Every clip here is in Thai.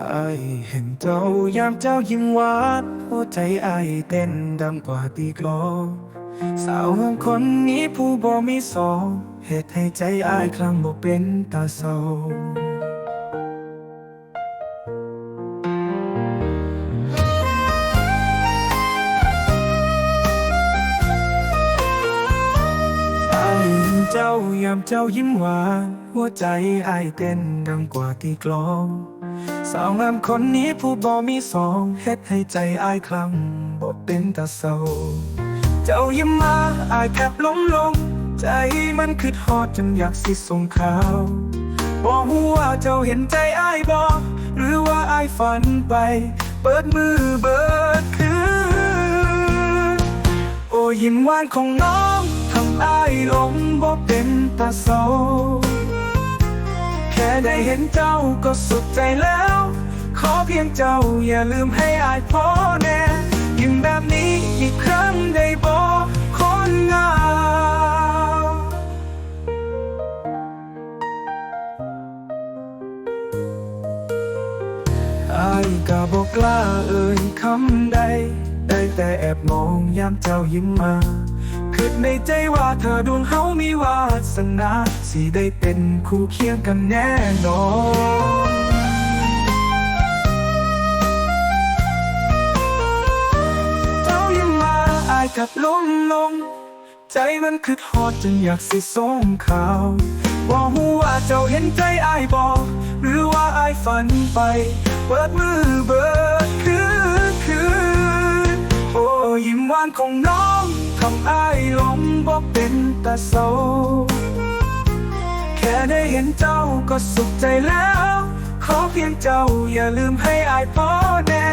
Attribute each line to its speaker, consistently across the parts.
Speaker 1: อายเห็นเจ้ายามเจ้ายิ้มหวานหัวใจอายเต้นดังกว่าตีกลองสาวเมืองคนนี้ผู้บ่มีสองเหตุให้ใจอายคลั่งบ่เป็นตาเศร้า เจ้ายามเจ้ายิ้มหวานหัวใจไอเต้นดังกว่าตีกลองสาวงามคนนี้ผู้บ่มีสองเฮ็ดให้ใจไอคลั่งบ่เป็นตาเศร้า เจ้ายิ้มมาอายแทบล้มลง ใจมันคิดฮอดจนอยากสิส่งข่าวบอกว่าเจ้าเห็นใจอายบ่หรือว่าอายฝันไป เปิดมือเบิดคืนโอ้ยิ้มหวานของน้อง ทำอายหลงบ่เป็นตาเศร้าแค่ได้เห็นเจ้าก็สุขใจแล้ว ขอเพียงเจ้าอย่าลืมให้อายพ่อแน่ยิ้มแบบนี้อีกครั้งได้บอกคนงามอายก็บอกกล้าเอ่ยคำใด ได้แต่แอบมองยามเจ้ายิ้มมา คิดในใจว่าเธอดวงเฮามีวาสนาสิได้เป็นคู่เคียงกันแน่นอนเจ้ายิ้มาอายกับล้มลง ใจมันคือทอดจนอยากสิส่งข่าวบอกหูว่าเจ้าเห็นใจอายบอกหรือว่าอายฝันไป เปิดมือเบิดคืนคืนโอ้ยิ้มหวานของน้อง ทำอายลงบอกเป็นตาเศร้าแค่ได้เห็นเจ้าก็สุขใจแล้ว ขอเพียงเจ้าอย่าลืมให้อายพอแน่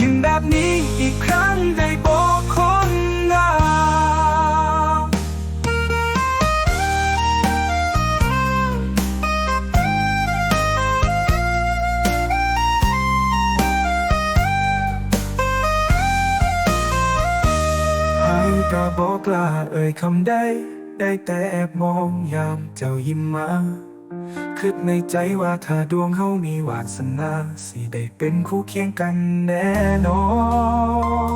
Speaker 1: ยิ่งแบบนี้อีกครั้งได้บอกขอ บอกกล้าเอ่ยคำใดได้แต่แอบมองยามเจ้ายิ้มมาคิดในใจว่าถ้าดวงเฮามีวาสนาสิได้เป็นคู่เคียงกันแน่นอน